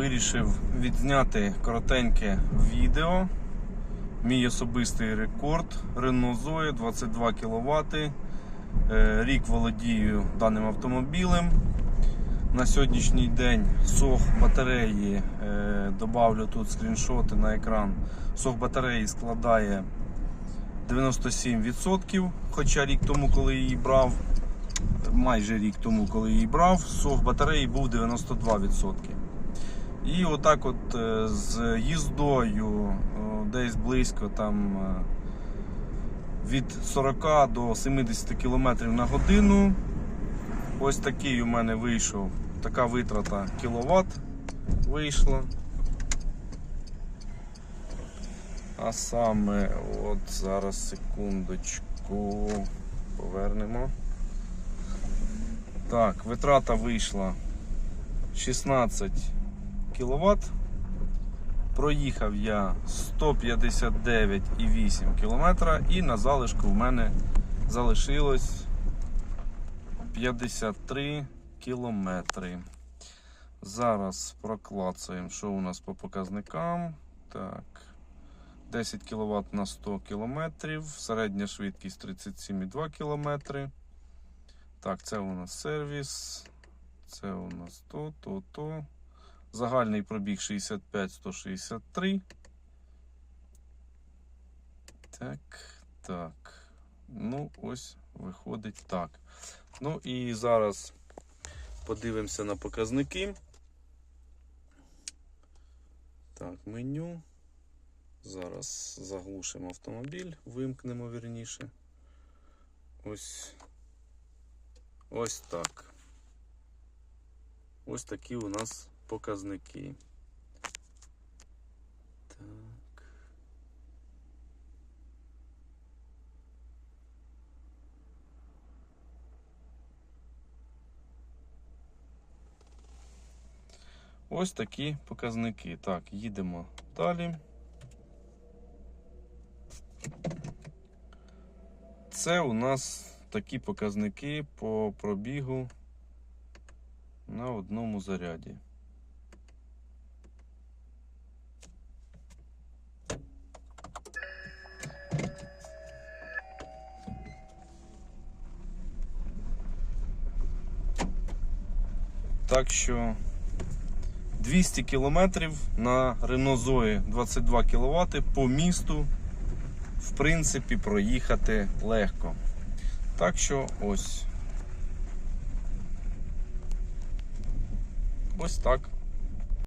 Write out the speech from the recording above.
вирішив відзняти коротеньке відео. Мій особистий рекорд Renault Zoe 22 кВт. Рік володію даним автомобілем. На сьогоднішній день сох батареї, е, добавлю тут скріншоти на екран. Сох батареї складає 97%, хоча рік тому, коли її брав, майже рік тому, коли її брав, сох батареї був 92%. І отак от е, з їздою е, десь близько там е, від 40 до 70 км на годину. Ось такий у мене вийшов, така витрата кіловат вийшла. А саме, от зараз секундочку повернемо. Так, витрата вийшла 16 кВт. Проїхав я 159,8 км і на залишку в мене залишилось 53 кілометри. Зараз проклацаємо, що у нас по показникам. Так. 10 кВт на 100 км, середня швидкість 37,2 км. Так, це у нас сервіс. Це у нас то, то, то. Загальний пробіг 65-163. Так, так. Ну, ось виходить так. Ну і зараз подивимося на показники. Так, меню. Зараз заглушимо автомобіль, вимкнемо вірніше. Ось. Ось так. Ось такі у нас показники. Так. Ось такі показники. Так, їдемо далі. Це у нас такі показники по пробігу на одному заряді. Так що 200 кілометрів на Renault Zoe 22 кВт по місту, в принципі, проїхати легко. Так що ось. Ось так.